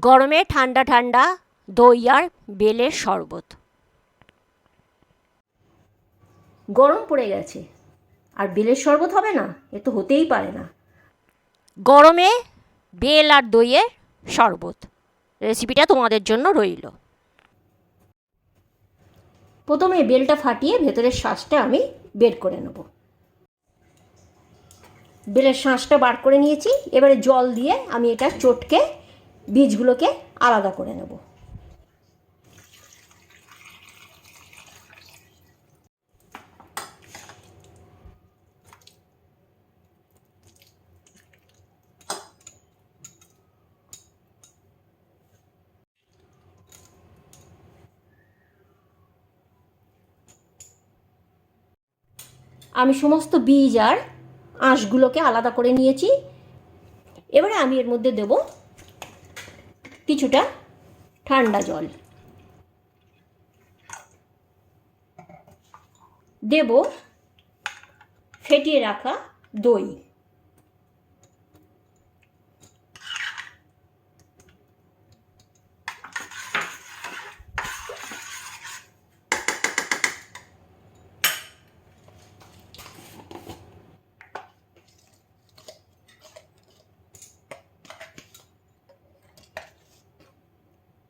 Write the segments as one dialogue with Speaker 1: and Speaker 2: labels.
Speaker 1: গরমে ঠান্ডা ঠান্ডা দই আর বেলের শরবত।
Speaker 2: গরম পড়ে গেছে। আর বেলের শরবত হবে না? এ তো হতেই পারে না।
Speaker 1: গরমে বেল আর দইয়ের শরবত। রেসিপিটা তোমাদের জন্য রইল।
Speaker 2: প্রথমে বেলটা ফাটিয়ে ভেতরের শ্বাসটা আমি বের করে নেব। বেলের শাঁসটা বার করে নিয়েছি। এবারে জল দিয়ে আমি এটা চটকে বীজগুলোকে আলাদা করে নেব। আমি সমস্ত বীজ আর আঁশগুলোকে আলাদা করে নিয়েছি। এবারে আমি এর মধ্যে দেব কিছুটা ঠান্ডা জল। দেব ফেটিয়ে রাখা দই।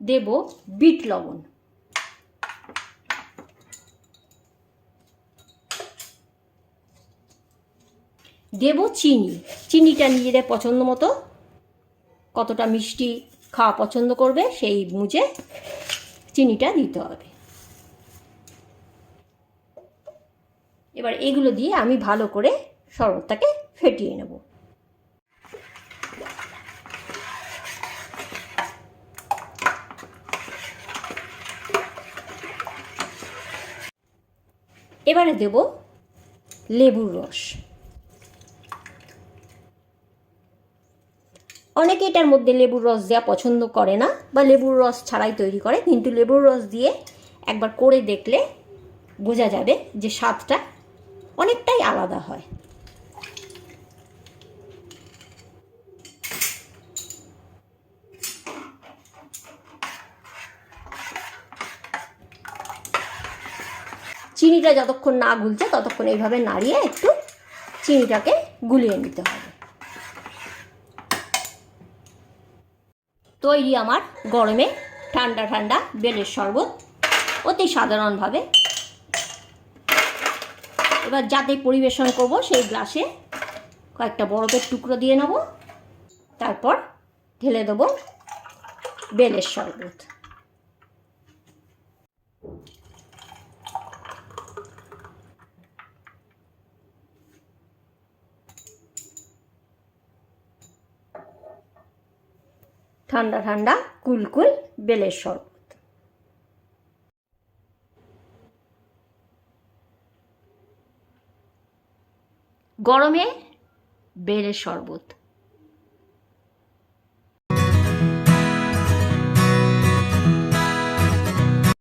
Speaker 2: দেব বিট লবণ। দেব চিনি। চিনিটা নিজেদের পছন্দ মতো। কতটা মিষ্টি খাওয়া পছন্দ করবে সেই বুঝে চিনিটা দিতে হবে। এবার এগুলো দিয়ে আমি ভালো করে শরবতটাকে ফেটিয়ে নেব। এবারে দেব লেবুর রস। অনেকে এটার মধ্যে লেবুর রস দেওয়া পছন্দ করে না, বা লেবুর রস ছাড়াই তৈরি করে, কিন্তু লেবুর রস দিয়ে একবার করে দেখলে বোঝা যাবে যে স্বাদটা অনেকটাই আলাদা হয়। চিনিটা যতক্ষণ না গুলছে ততক্ষণ এইভাবে নাড়িয়ে একটু চিনিটাকে গুলিয়ে নিতে হবে। তৈরি আমার গরমে ঠান্ডা ঠান্ডা বেলের শরবত অতি সাধারণভাবে। এবার যাতে পরিবেশন করব সেই গ্লাসে কয়েকটা বরফের টুকরো দিয়ে নেব। তারপর ঢেলে দেবো বেলের শরবত। ঠান্ডা ঠান্ডা কুলকুল বেলের শরবত। গরমে বেলের শরবত।